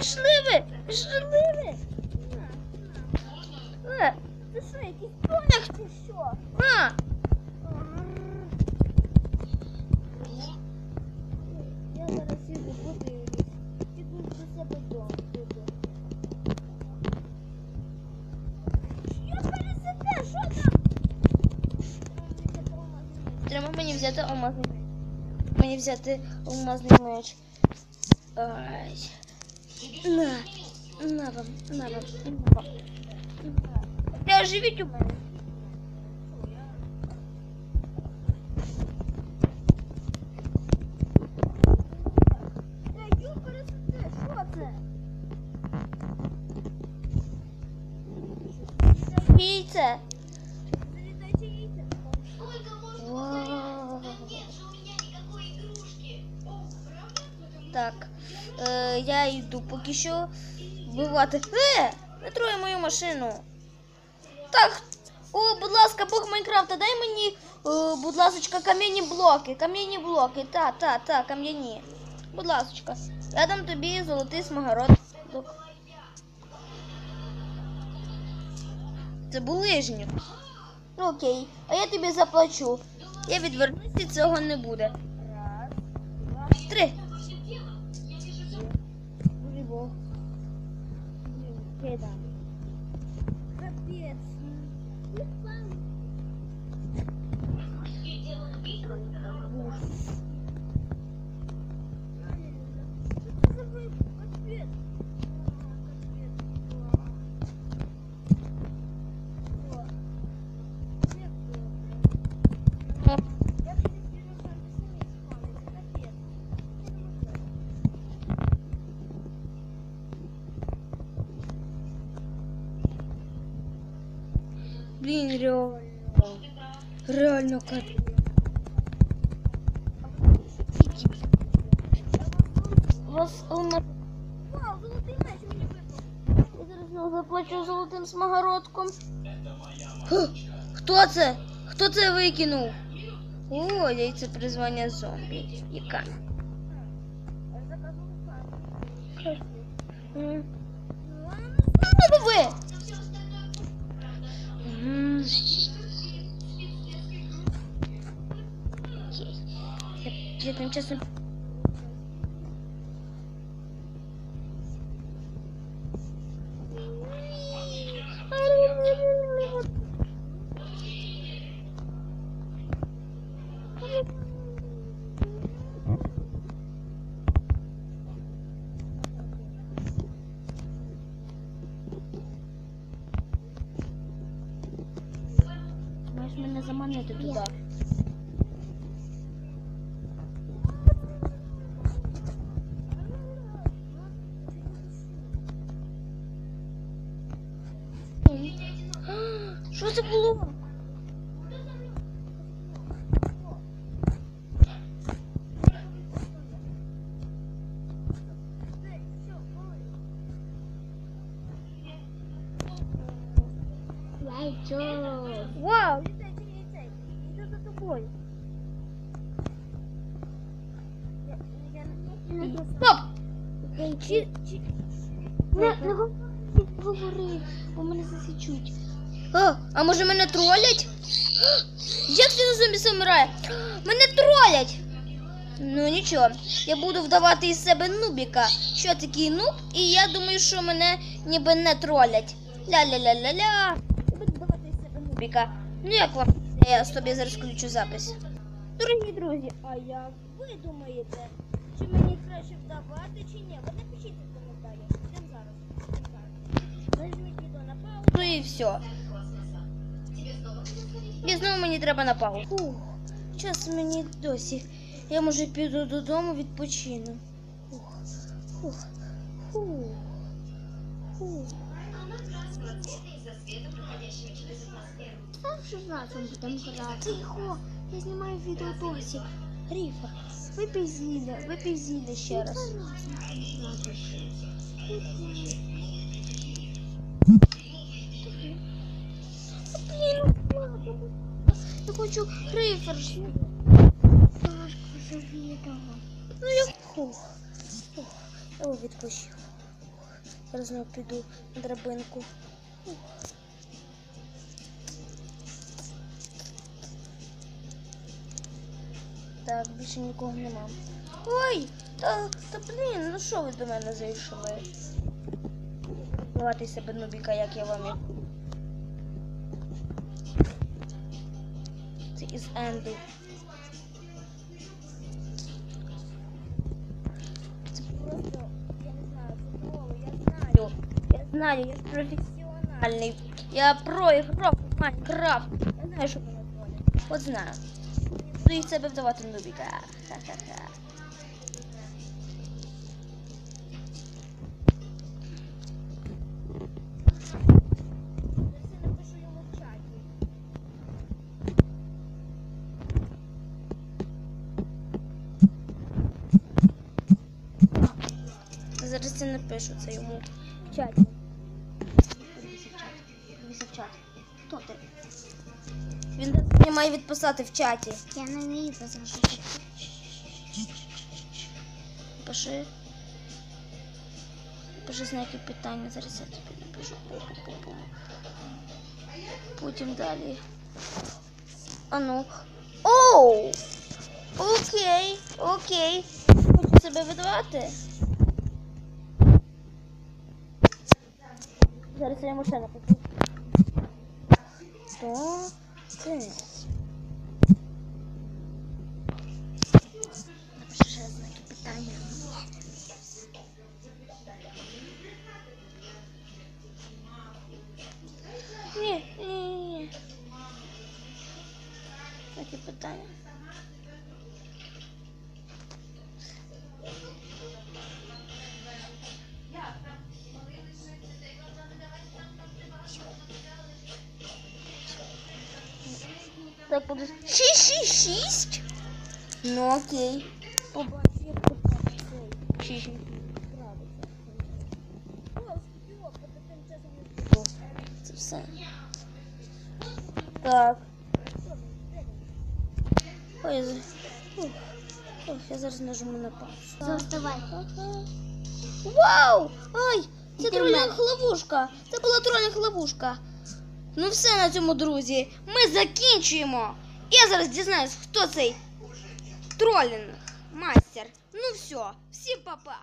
Пішли ви! Пішли ви! Е, що, якийсь поняк чи що? Я зараз іду подивлюсь. Взяти алмазний меч. Мені взяти алмазний меч. Ай. На. На вам, на вам, на вам. Де оживіть у мене? Ей, Так, е, я йду поки що вбивати. Е! Не троє мою машину. Так, о, будь ласка, Бог Майнкрафта, дай мені, е, будь ласка, кам'яні блоки. Кам'яні блоки. Та, та, та, кам'яні. Будь ласка. Я дам тобі золотий смагород. Це булижню. Ну окей, а я тобі заплачу. Я відвернусь і цього не буде. Раз, Три. 오. 계단. 그렇지. Блін, реально. Реально капець. У вас. Вау, золотий меч мені випав. Я зараз заплачу золотим смагородком. Хто це? Хто це викинув? О, яйце призвання зомбі. Яка? Заказував Ну, ви? Я, я тим часом Маєш мене заманити туди. Що це було? Вау! Йду за можу. Стоп! Не говори, бо мене засічуть. А, а може мене тролять? Як це на зомбі самурая? Мене тролять! Ну нічого, я буду вдавати із себе нубіка. Що такий нуб, і я думаю, що мене ніби не тролять. Ля-ля-ля-ля-ля. Я буду вдавати із себе нубіка. Ну як вам? Я собі зараз включу запис. Дорогі друзі, А як ви думаєте, чи мені краще вдавати, чи ні? Ви напишіть в коментарях. Прямо зараз. Прямо зараз. Нажміть відео на паузу. ну і все. І знову мені треба на паузу. Фух, час мені досі. Я може піду додому відпочину. Фух, фух, фух, фух. Там вже разом будемо грати. Тихо, я знімаю відео досі. Ріфа, випий зілля, випий зілля ще раз. Хочу завідала. Ну я. Його відпущу. Зараз знову піду на драбинку. Так, більше нікого нема. Ой, та, та блін, ну що ви до мене зайшли? Давайте себе нубіка, як я вам і. Це із Енду. Знаю, я знаю. Я про в Майнкрафт. Я знаю, що мене звонять. От знаю. Буду із себе вдавати нубіка. Ха-ха-ха. Зараз я напишу це йому в чаті. В чат. Хто ти? Він мені має відписати в чаті. Я не вмію писати. Пиши. Пиши знаки питання. Зараз я тобі напишу. Потім далі. А ну. Оу! Окей, окей. Хочу себе видавати. Зараз я йому ще напишу. Так шість, шість? Ну окей. Побачу, як ти збігав. Це все. Так. Ой, Ух. Ох, я зараз нажму на паузу. Заставай. Вау! Ай! Це тролінг ловушка. Це була тролінг ловушка. Ну все на цьому, друзі. Ми закінчуємо. Я зараз дізнаюсь, хто цей тролінг мастер. Ну все, всім па-па.